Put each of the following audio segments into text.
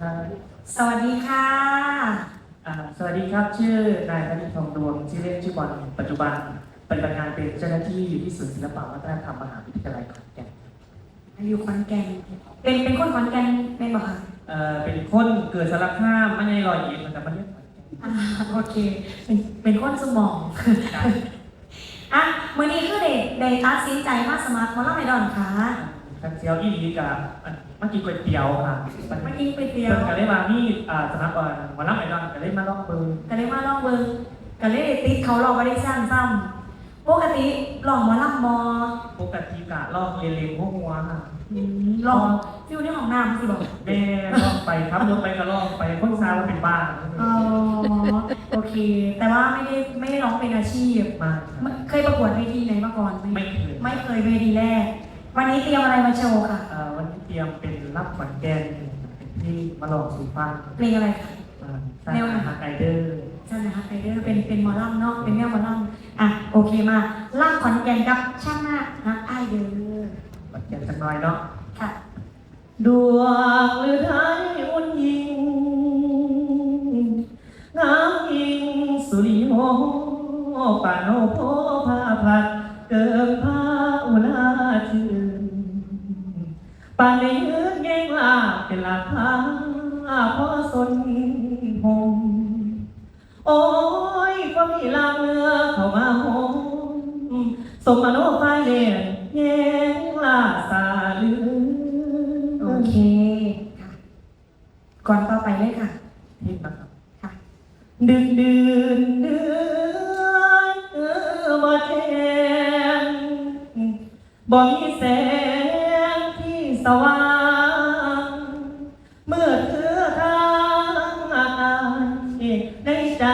ครับสวัสดีค่ะอ่าสวัสดีครับ ชื่อนายพนิชทองดวงชื่อเล่นชื่อบอลปัจจุบันปฏิบัติงานเป็นเจ้าหน้าที่อยู่ที่ศูนย์ศิลปวัฒนธรรมมหาวิทยาลัยขอนแก่นอยู่ขอนแก่นเป็นเป็นคนขอนแก่นเป็นบอกค่ะเอ่อเป็นคนเกิดสารคามไม่ใช่รอยเอ็ดแต่ประเทศขอนแก่นอ่าโอเค เป็นเป็นคนสมองครับอะมื่อนี้คือเด็กได้ตัดสินใจมาสมัครหมอลำไอดอนค่ะทัน เซียวอีหลีกับอันเมื่อกี้ก๋วยเตี๋ยวค่ะมันเมื่อกี้ไปเดียเพิ่วนก็ได้มานี่อ่าสนับอ่าหมาลับไอดอนก็ได้มาลองเบิร์ก็เลยมาลองเบิงก็เลยได้ติดเขาลองมาได้สร้างซ้ำปกติลองหมอลำมอปกติกะลองเรียนเรียนพวกหัวค่ะอืมลองฟิวในห้องน้ำสิบอกแม่ลองไปครับรถไปก็ลองไปคนซาวเป็นบ้านอ๋อโอเค แต่ว่าไม่ได้ไม่ได้ร้องเป็นอาชีพ มากเคยประกวดเวทีไหนมาก่อนไหมไม่เคย ไม่เคยเวทีแรก วันนี้เตรียมอะไรมาโชว์ค่ะ เอ่อวันนี้เตรียมเป็นรับขวัญแกนเป็นที่มาลองสู่ฟังเพลงอะไรคะอ่าสร้างอาหารไอเดอร์ ใช่ไหมคะไปเดอร์เป็นเป็นหมอลำเนาะเป็นแนวหมอลำอะโอเคมาล่ำขอนแก่นกับช่างหน้าฮักไอายเดอร์ขวัญแกนสักหน่อยเนาะ ค่ะ ดวงหรือไทยอุ่นยิงน้ำยิงสุริโมปานโอโพพาพัด เกิมพาอุลาชื่นปานในยืนแย่งลาเป็นหลาพาพ่อสนพงโอ้ยก็มีลางเรือเข้ามาหมสมโนไฟเด่นแย่งลาสาลือโอเคค่ะ ก่อนต่อไปเลยค่ะที่นะครับค่ะดึกดื่นเดือนเออบ่แจ้ง บ่มีแสงที่สว่าง เมื่อเธอทางอายในใจ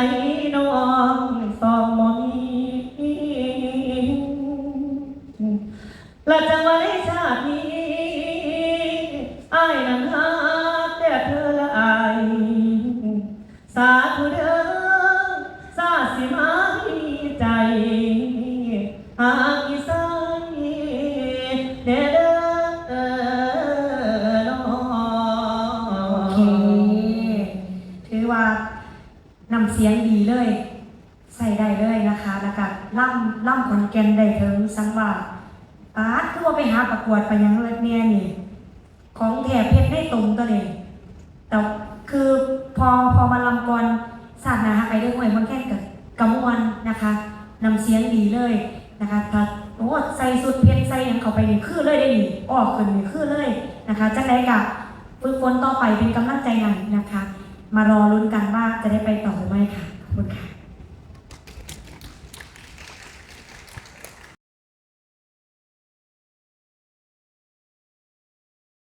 น้องสองมนและจะไว้ชาตินี้อายนั้นหาแต่เธอละอายสาธุเด้อสาสิมามีใจำเสียงดีเลย ใส่ได้เลยนะคะแล้วก็ล่ำล่ำขอนแก่นได้ถึงสังว่าปาดคือว่าไปหาประกวดไปยังเลยเนี่ยนี่ ของแถบเพชรได้ตรงตัวเลยแต่คือพอพอมาลำกรศาสนาไปได้หวยมันแค่กับกำมวนนะคะนำเสียงดีเลยนะคะถ้าโอ้ใส่สุดเพชรใส่ยังเข้าไปนี่คือเลยได้ดีออกขึ้นนี่คือเลยนะคะจังไดกับฝึกฝนต่อไปเป็นกำลังใจหน่อยนะคะ มารอลุ้นกันว่าจะได้ไปต่อหรือไม่ค่ะขอบคุณค่ะ